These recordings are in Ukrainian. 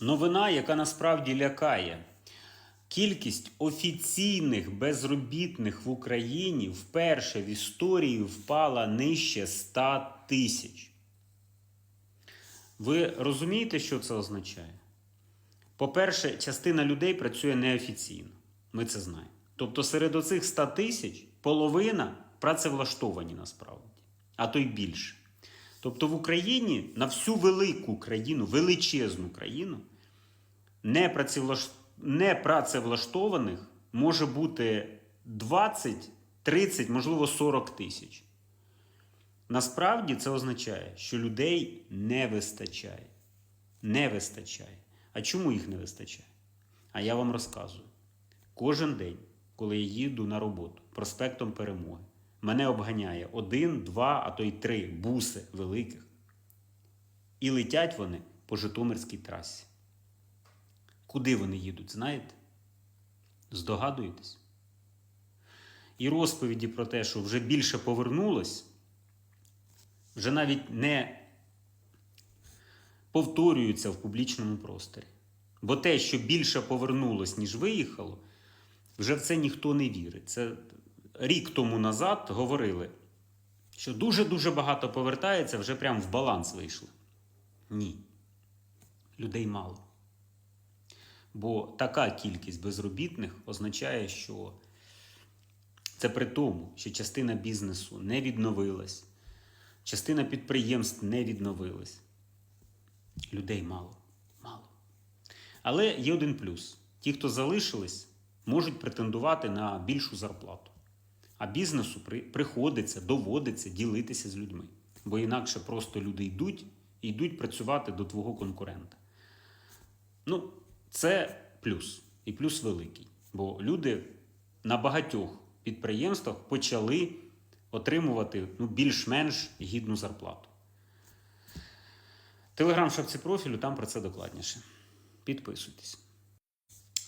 Новина, яка насправді лякає. Кількість офіційних безробітних в Україні вперше в історії впала нижче 100 тисяч. Ви розумієте, що це означає? По-перше, частина людей працює неофіційно. Ми це знаємо. Тобто серед оцих 100 тисяч половина працевлаштовані насправді, а то й більше. Тобто в Україні на всю велику країну, величезну країну, непрацевлаштованих може бути 20, 30, можливо, 40 тисяч. Насправді це означає, що людей не вистачає. Не вистачає. А чому їх не вистачає? А я вам розказую. Кожен день, коли я їду на роботу проспектом Перемоги, мене обганяє один, два, а то й три буси великих. І летять вони по Житомирській трасі. Куди вони їдуть, знаєте? Здогадуєтесь? І розповіді про те, що вже більше повернулось, вже навіть не повторюються в публічному просторі. Бо те, що більше повернулось, ніж виїхало, вже в це ніхто не вірить. Це рік тому назад говорили, що дуже-дуже багато повертається, вже прям в баланс вийшли. Ні. Людей мало. Бо така кількість безробітних означає, що це при тому, що частина бізнесу не відновилась, частина підприємств не відновилась. Людей мало. Мало. Але є один плюс: ті, хто залишились, можуть претендувати на більшу зарплату. А бізнесу при, приходиться, доводиться ділитися з людьми. Бо інакше просто люди йдуть і йдуть працювати до твого конкурента. Ну, це плюс. І плюс великий. Бо люди на багатьох підприємствах почали отримувати ну, більш-менш гідну зарплату. Телеграм шапці профілю, там про це докладніше. Підписуйтесь.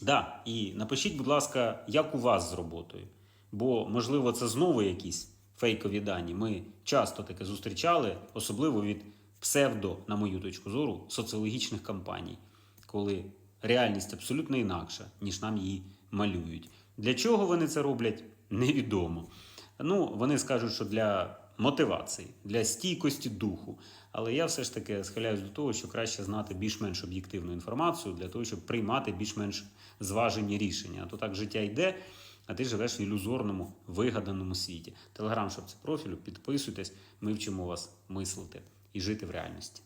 Да, і напишіть, будь ласка, як у вас з роботою. Бо, можливо, це знову якісь фейкові дані. Ми часто таке зустрічали, особливо від псевдо, на мою точку зору, соціологічних кампаній, коли реальність абсолютно інакша, ніж нам її малюють. Для чого вони це роблять, невідомо. Ну, вони скажуть, що для мотивації, для стійкості духу. Але я все ж таки схиляюсь до того, що краще знати більш-менш об'єктивну інформацію для того, щоб приймати більш-менш зважені рішення. А то так життя йде, а ти живеш в ілюзорному, вигаданому світі. Телеграм, це профілю, підписуйтесь, ми вчимо вас мислити і жити в реальності.